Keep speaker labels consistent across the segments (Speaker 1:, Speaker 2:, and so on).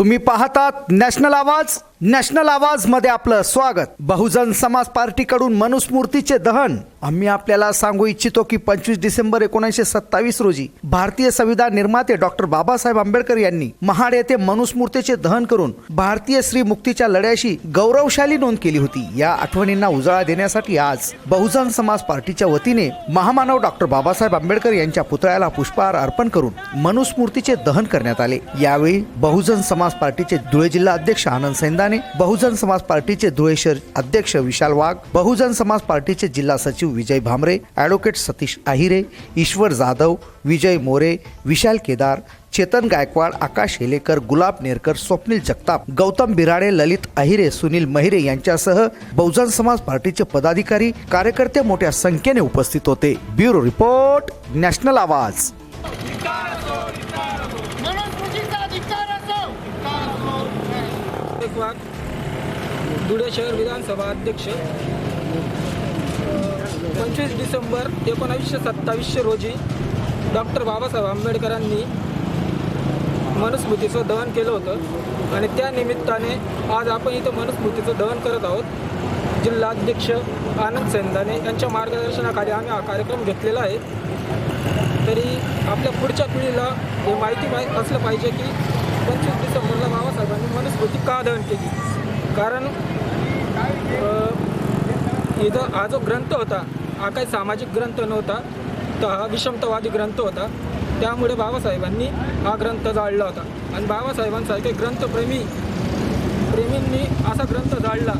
Speaker 1: तुम्ही पाहतात नॅशनल आवाज. नॅशनल आवाजमध्ये आपलं स्वागत. बहुजन समाज पार्टीकडून मनुस्मृतीचे दहन. आम्ही आपल्याला सांगू इच्छितो की पंचवीस डिसेंबर एकोणीसशे सत्तावीस रोजी भारतीय संविधान निर्माते डॉक्टर बाबासाहेब आंबेडकर यांनी महाड येथे मनुस्मृतीचे दहन करून भारतीय स्त्री मुक्तीच्या लढ्याशी गौरवशाली नोंद केली होती. या आठवणींना उजाळा देण्यासाठी आज बहुजन समाज पार्टीच्या वतीने महामानव डॉक्टर बाबासाहेब आंबेडकर यांच्या पुतळ्याला पुष्पहार अर्पण करून मनुस्मृतीचे दहन करण्यात आले. यावेळी बहुजन समाज पार्टीचे धुळे जिल्हा अध्यक्ष आनंद सैंदाने बहुजन समाज पार्टीचे धुळे शहर अध्यक्ष विशाल वाघ बहुजन समाज पार्टीचे जिल्हा सचिव विजय भामरे ॲडव्होकेट सतीश आहिरे ईश्वर जाधव विजय मोरे विशाल केदार चेतन गायकवाड आकाश हेलेकर गुलाब नेरकर स्वप्नील जगताप गौतम बिराडे ललित अहिरे सुनील महिरे यांच्यासह बहुजन समाज पार्टीचे पदाधिकारी कार्यकर्ते मोठ्या संख्येने उपस्थित होते. ब्युरो रिपोर्ट नॅशनल आवाज
Speaker 2: मनुस्मृतीचा अधिकार असो
Speaker 3: एक धुळे शहर विधानसभा अध्यक्ष. पंचवीस डिसेंबर एकोणावीसशे सत्तावीसशे रोजी डॉक्टर बाबासाहेब आंबेडकरांनी मनुस्मृतीचं दहन केलं होतं आणि त्या निमित्ताने आज आपण इथं मनुस्मृतीचं दहन करत आहोत. जिल्हाध्यक्ष आनंद सेंदाने यांच्या मार्गदर्शनाखाली आम्ही हा कार्यक्रम घेतलेला आहे. तरी आपल्या पुढच्या पिढीला हे माहिती माहीत असलं पाहिजे की पंचवीस डिसेंबरला बाबासाहेबांनी मनुस्मृती का दहन केली? कारण इथं हा जो ग्रंथ होता हा काही सामाजिक ग्रंथ नव्हता तर हा विषमतावादी ग्रंथ होता. त्यामुळे बाबासाहेबांनी हा ग्रंथ जाळला होता. आणि बाबासाहेबांसारखे ग्रंथप्रेमी प्रेमींनी असा ग्रंथ जाळला.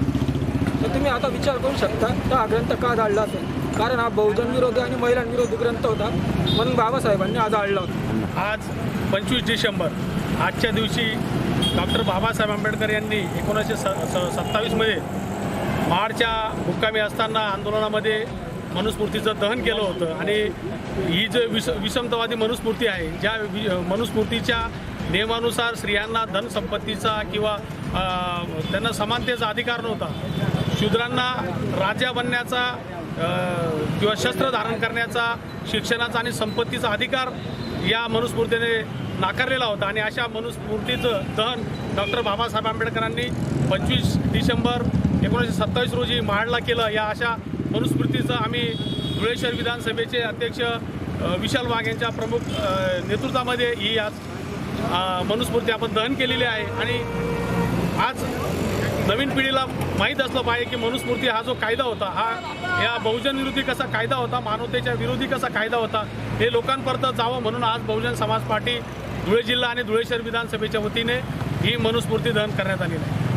Speaker 3: तर तुम्ही आता विचार करू शकता तर हा ग्रंथ का जाळला असेल? कारण हा बहुजन विरोधी आणि महिलांविरोधी ग्रंथ होता म्हणून बाबासाहेबांनी हा जाळला होता.
Speaker 4: आज पंचवीस डिसेंबर आजच्या दिवशी डॉक्टर बाबासाहेब आंबेडकर यांनी एकोणीसशे स स सत्तावीसमध्ये महाडच्या मुक्कामी असताना आंदोलनामध्ये मनुस्मृतीचं दहन केलं होतं. आणि ही जे विस विषमतावादी मनुस्मृती आहे ज्या वि मनुस्मृतीच्या नियमानुसार स्त्रियांना धनसंपत्तीचा किंवा त्यांना समानतेचा अधिकार नव्हता. शूद्रांना राजा बनण्याचा किंवा शस्त्र धारण करण्याचा शिक्षणाचा आणि संपत्तीचा अधिकार या मनुस्मृतीने नाकारलेला होता आणि अशा मनुस्मृतीचं दहन डॉक्टर बाबासाहेब आंबेडकरांनी पंचवीस डिसेंबर एकोणीसशे सत्तावीस रोजी महाडला केलं. या अशा मनुस्मृतीचं आम्ही धुळे शहर विधानसभेचे अध्यक्ष विशाल वाघ यांच्या प्रमुख नेतृत्वामध्ये ही आज मनुस्मृती आपण दहन केलेली आहे. आणि आज नवीन पिढीला माहीत असलं पाहिजे की मनुस्मृती हा जो कायदा होता हा या बहुजन विरोधी कसा कायदा होता मानवतेच्या विरोधी कसा कायदा होता हे लोकांपर्यंत जावं म्हणून आज बहुजन समाज पार्टी धुळे जिल्हा आणि धुळे शहर विधानसभेच्या वतीने ही मनुस्मृती दहन करण्यात आलेली आहे.